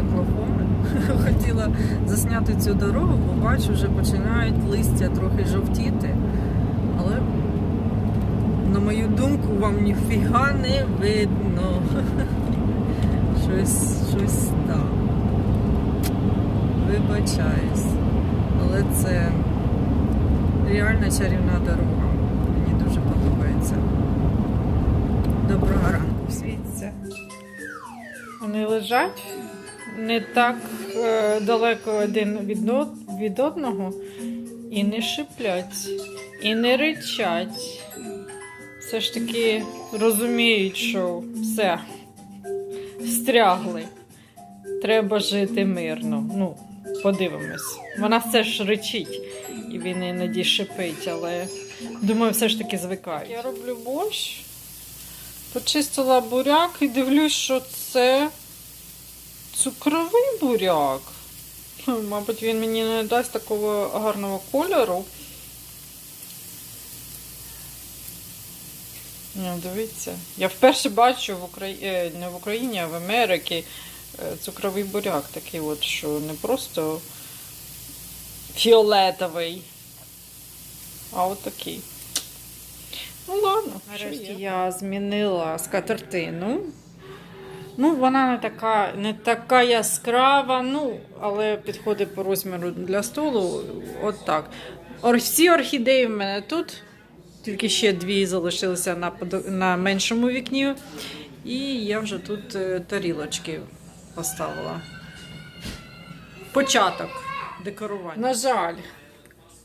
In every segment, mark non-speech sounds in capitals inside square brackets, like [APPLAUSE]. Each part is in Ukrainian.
вже. [LAUGHS] Хотіла засняти цю дорогу, бо бачу, вже починають листя трохи жовтіти. Але, на мою думку, вам ніфіга не видно. [LAUGHS] Щось, щось так. Вибачаюсь. Але це реально чарівна дорога. Мені дуже подобається. Доброго ранку, світця. Вони лежать не так е, далеко один від, одного і не шиплять, і не ричать. Все ж таки розуміють, що все, встрягли. Треба жити мирно. Ну, подивимось. Вона все ж ричить, і він іноді шипить, але думаю, все ж таки звикають. Я роблю борщ. Почистила буряк і дивлюсь, що це цукровий буряк. Мабуть, він мені не дасть такого гарного кольору. Ну, дивіться. Я вперше бачу в Украї... е, не в Україні, а в Америці е, цукровий буряк такий, от, що не просто фіолетовий, а от такий. Ну ладно, нарешті я змінила скатертину. Ну, вона не така, не така яскрава, ну, але підходить по розміру для столу. От так. Ор- Всі орхідеї в мене тут. Тільки ще дві залишилися на, на меншому вікні. І я вже тут е, тарілочки поставила. Початок декорування. На жаль,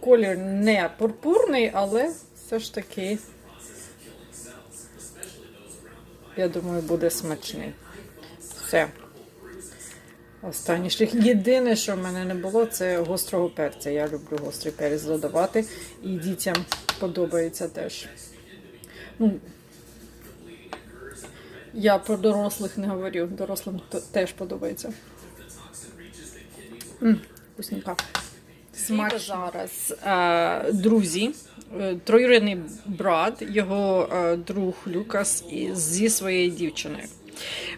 колір не пурпурний, але все ж таки, я думаю, буде смачний. Все. Останній шлях. Єдине, що в мене не було, це гострого перця. Я люблю гострий перець додавати. І дітям подобається теж. Ну, я про дорослих не говорю. Дорослим теж подобається. М, Вкусненько. Смачно. зараз е, друзі, е, троюрідний брат, його е, друг Люкас і зі своєю дівчиною.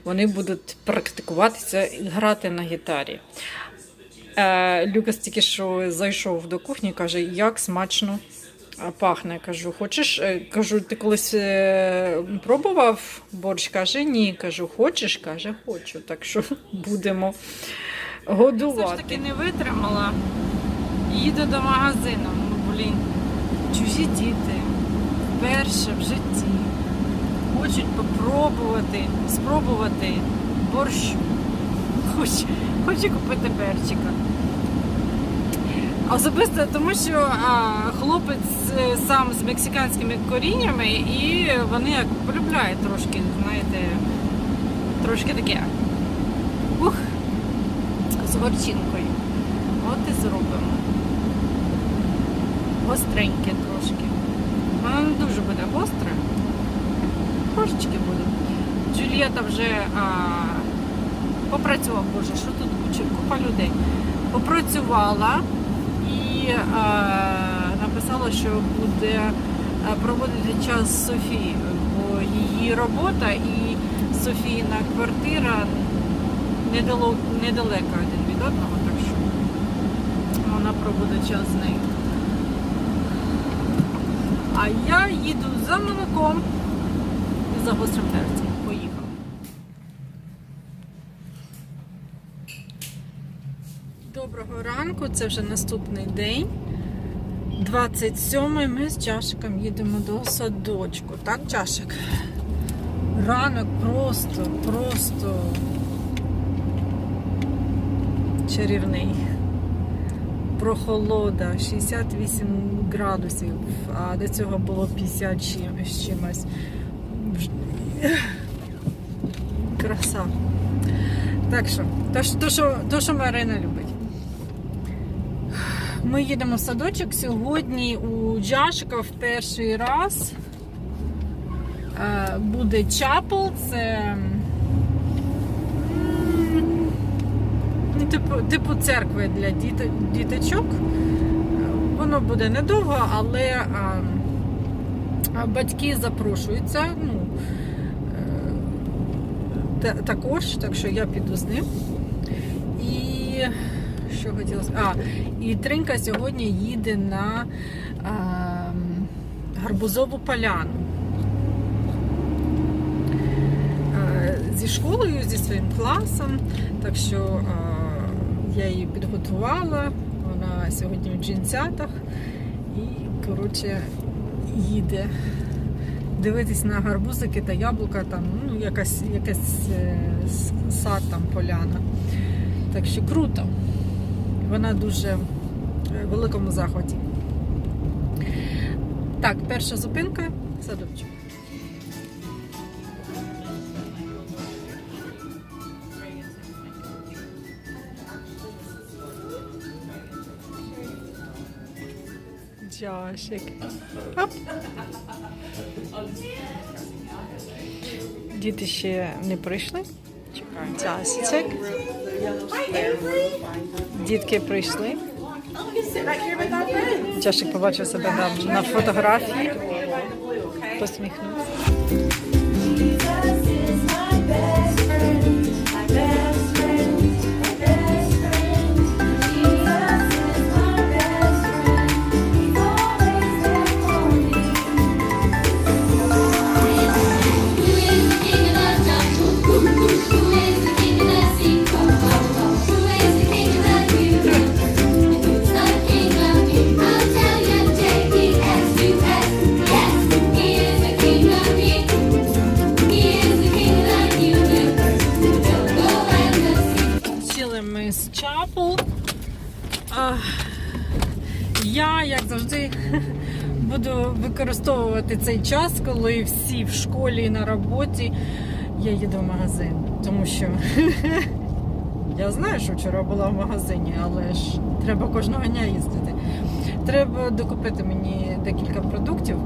Вони будуть практикуватися і грати на гітарі. Люкас тільки що зайшов до кухні, каже, як смачно пахне. Кажу, хочеш? Кажу, ти колись пробував борщ? Каже, ні. Кажу, хочеш? Каже, хочу. Так що [LAUGHS] будемо годувати. Все ж таки не витримала. Їду до магазину. Ну, блін, чужі діти. Вперше в житті хочуть попробувати, спробувати борщ. Хоч, хочу купити перчика. Особисто тому, що а, хлопець е, сам з мексиканськими коріннями, і вони як полюбляють трошки, знаєте, трошки таке. Ух, з горчинкою. От і зробимо. Гостреньке трошки. Воно не дуже буде гостре. Трошечки буде. Джульєта вже а, попрацювала, боже, що тут куча, купа людей. Попрацювала і а, написала, що буде проводити час з Софією, бо її робота і Софійна квартира недалеко один від одного, так що вона проводить час з нею. А я їду за молоком і за гострим перцем. Поїхав. Доброго ранку, це вже наступний день. 27-й ми з Чашиком їдемо до садочку. Так, Чашик? Ранок просто, просто чарівний. Прохолода, 68 градусів, а до цього було 50 чим- з чимось. Краса. Так що, то, що- то, що, Марина любить. Ми їдемо в садочок сьогодні у Джашика в перший раз. Е, Буде чапел, це ну, типу, типу церкви для діт- діточок. Воно буде недовго, але а, а батьки запрошуються. Ну, е, та- також, так що я піду з ним. І що хотіла сказати? А, і Тринка сьогодні їде на а, гарбузову поляну. Е, Зі школою, зі своїм класом. Так що е, я її підготувала. Сьогодні в джинсятах і, коротше, їде дивитись на гарбузики та яблука, там, ну, якась, якась е, сад там поляна. Так що круто. Вона дуже в великому захваті. Так, перша зупинка садочок. Джошик. Оп. Діти ще не прийшли. Часик. Дітки прийшли. Чашик побачив себе на фотографії. Посміхнувся. Час, коли всі в школі і на роботі. Я їду в магазин, тому що [LAUGHS] я знаю, що вчора була в магазині, але ж треба кожного дня їздити. Треба докупити мені декілька продуктів.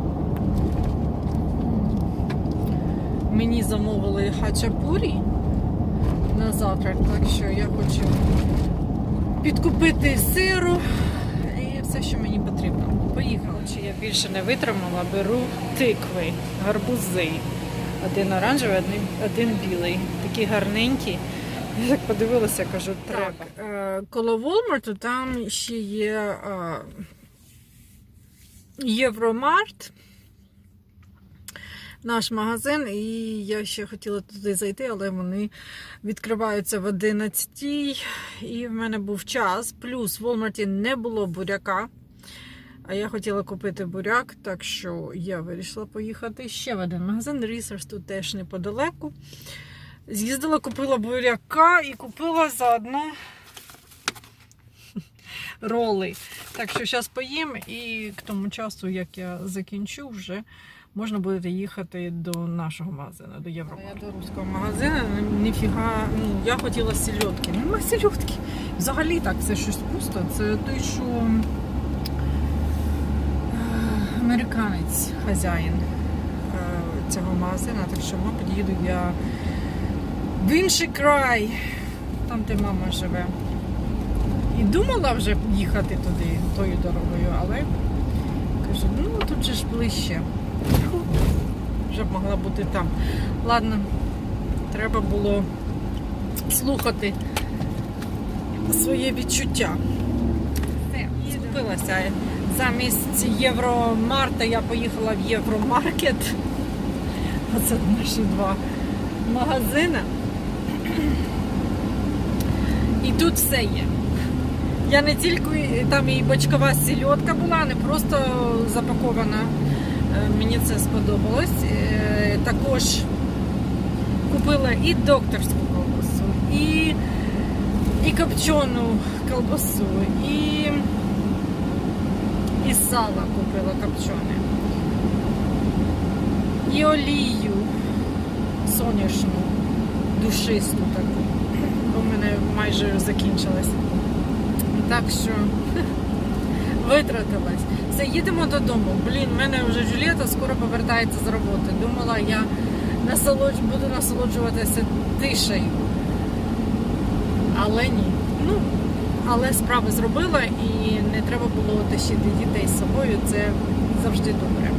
Мені замовили хачапурі на завтрак, так що я хочу підкупити сиру і все, що мені потрібно. Поїхала. Чи я більше не витримала, беру тикви, гарбузи. Один оранжевий, один, один білий. Такі гарненькі. Я так подивилася, кажу, треба. Так, е, коло Волмарту там ще є е, Євромарт наш магазин, і я ще хотіла туди зайти, але вони відкриваються в 11 і в мене був час. Плюс в Walmart не було буряка. А я хотіла купити буряк, так що я вирішила поїхати ще в один магазин. Рісерс тут теж неподалеку. З'їздила, купила буряка і купила заодно [LAUGHS] роли. Так що зараз поїм і к тому часу, як я закінчу, вже можна буде їхати до нашого магазину, до Європи. Я до руського магазину, ніфіга, ну я хотіла сільотки. Нема сільотки. Взагалі так, це щось пусто. Це той, що американець, хазяїн е, цього магазину, так що, мабуть, їду я в інший край, там, де мама живе. І думала вже їхати туди тою дорогою, але кажу, ну тут же ж ближче. Вже б могла бути там. Ладно, треба було слухати своє відчуття. Все, скупилася. Замість Євромарта я поїхала в Євромаркет. Оце наші два магазини. І тут все є. Я не тільки там і бочкова сільотка була, не просто запакована. Е, Мені це сподобалось. Е, Також купила і докторську колбасу, і, і копчену колбасу, і, і сало купила копчене, і олію соняшну, душисту таку. У мене майже закінчилась. Так що [LAUGHS] витратилась. Все, їдемо додому. Блін, в мене вже Джулієта скоро повертається з роботи. Думала, я насолодж... буду насолоджуватися тишею. Але ні. Ну, але справи зробила і не треба було тащити дітей з собою. Це завжди добре.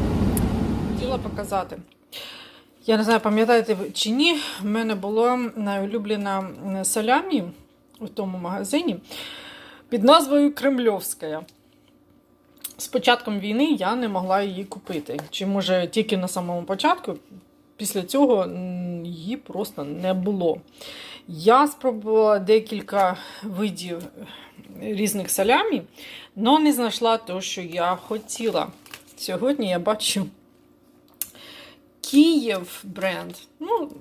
Хотіла показати. Я не знаю, пам'ятаєте чи ні, в мене була найулюблена салямі у тому магазині під назвою Кремльовська. З початком війни я не могла її купити. Чи може тільки на самому початку, після цього її просто не було. Я спробувала декілька видів різних салямі, але не знайшла те, що я хотіла. Сьогодні я бачу Київ бренд. Ну,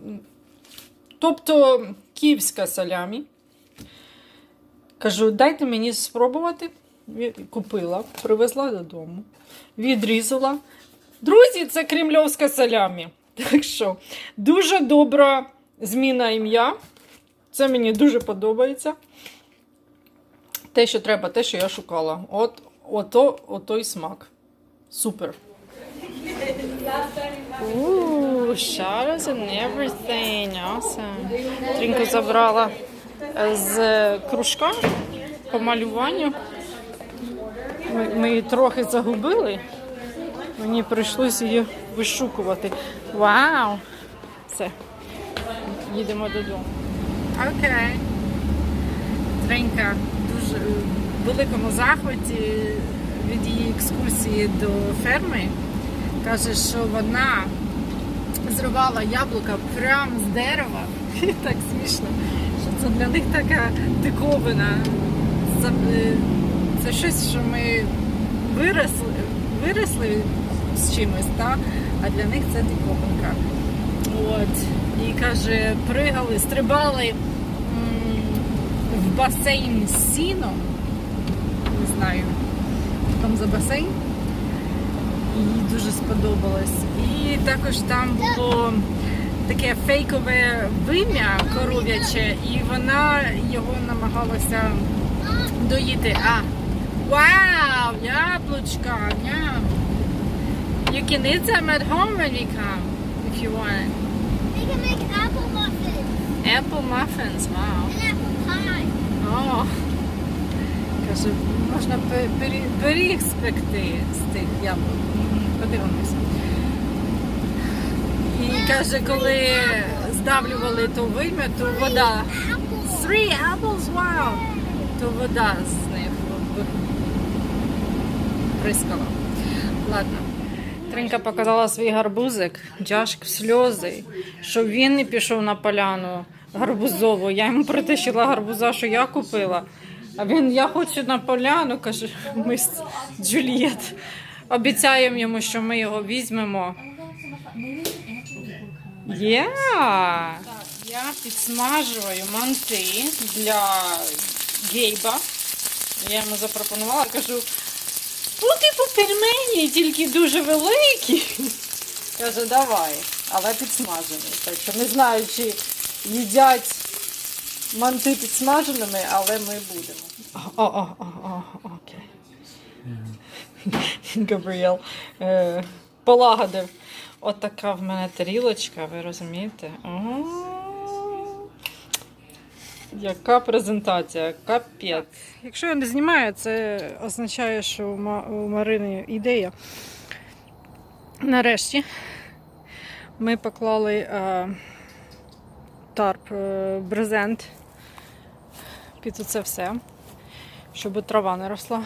тобто київська салямі. Кажу, дайте мені спробувати. Купила, привезла додому, відрізала. Друзі, це кремльовська салямі. Так що дуже добра зміна ім'я. Це мені дуже подобається. Те, що треба, те, що я шукала. От ото, отой смак. Супер. Ooh, shadows and everything. Awesome. Трінку забрала з кружка по малюванню. Ми, ми її трохи загубили. Мені прийшлося її вишукувати. Вау! Все. Їдемо додому. Окей. Тренька дуже в великому захваті від її екскурсії до ферми. Каже, що вона зривала яблука прямо з дерева. [LAUGHS] Так смішно, що це для них така диковина. Це, е, щось, що ми виросли, виросли з чимось, так? а для них це диковинка. От. І каже, пригали, стрибали в басейн з сіном. Не знаю, там за басейн. Їй дуже сподобалось. І також там було таке фейкове вим'я коров'яче, і вона його намагалася доїти. А, вау, яблучка, ням. You can eat them at home when we come, if you want. Make apple muffins Apple muffins, wow. and apple pie. О, каже, можна пиріг спекти з тих яблук. Подивимося. І каже, коли здавлювали ту вим'я, то вода. Three apples, wow! То вода з них прискала. Ладно. Тринка показала свій гарбузик, Джашк в сльози, що він не пішов на поляну гарбузову. Я йому притащила гарбуза, що я купила. А він, я хочу на поляну, каже, ми з Джулієт. Обіцяємо йому, що ми його візьмемо. Є! Я підсмажую манти для гейба. Я йому запропонувала, кажу, ну, типу, пельмені, тільки дуже великі. Каже, давай, але підсмажені. Так що не знаю, чи їдять манти підсмаженими, але ми будемо. О, о, о, о, окей. Габріел е, полагодив. От така в мене тарілочка, ви розумієте? О, яка презентація, капець. Якщо я не знімаю, це означає, що у Марини ідея. Нарешті ми поклали е, тарп, е, брезент під це все, щоб трава не росла.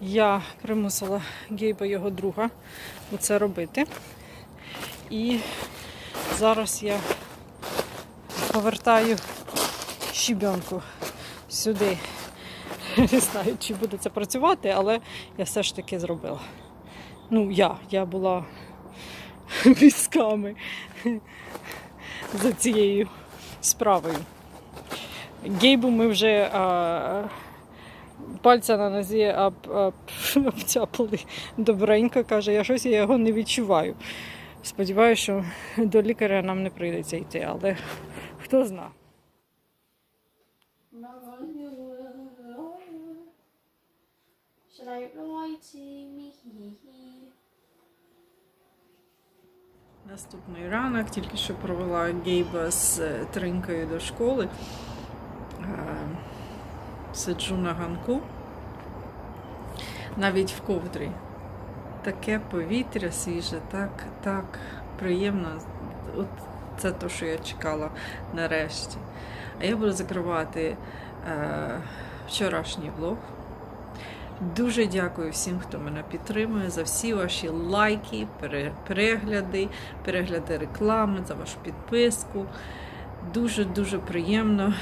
Я примусила Гейба, його друга, це робити. І зараз я повертаю щебенку сюди. [LAUGHS] Не знаю, чи буде це працювати, але я все ж таки зробила. Ну, я, я була [LAUGHS] військами [LAUGHS] за цією справою. Гейбу ми вже а, пальця на нозі об, об, обтяпали добренько, каже, я щось я його не відчуваю. Сподіваюся, що до лікаря нам не прийдеться йти, але хто зна. Should I lie to me? Наступний ранок, тільки що провела Гейба з е, тринкою до школи. Е, Сиджу на ганку, навіть в ковдрі. Таке повітря свіже, так, так приємно. От це те, що я чекала нарешті. А я буду закривати е, вчорашній влог. Дуже дякую всім, хто мене підтримує, за всі ваші лайки, перегляди, перегляди реклами, за вашу підписку. Дуже-дуже приємно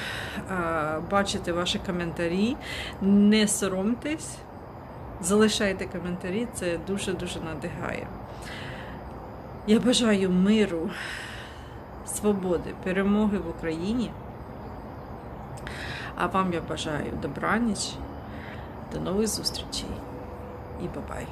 е, бачити ваші коментарі. Не соромтесь, залишайте коментарі, це дуже-дуже надихає. Я бажаю миру, свободи, перемоги в Україні. А вам я бажаю добраніч. До нових зустрічей і бабай!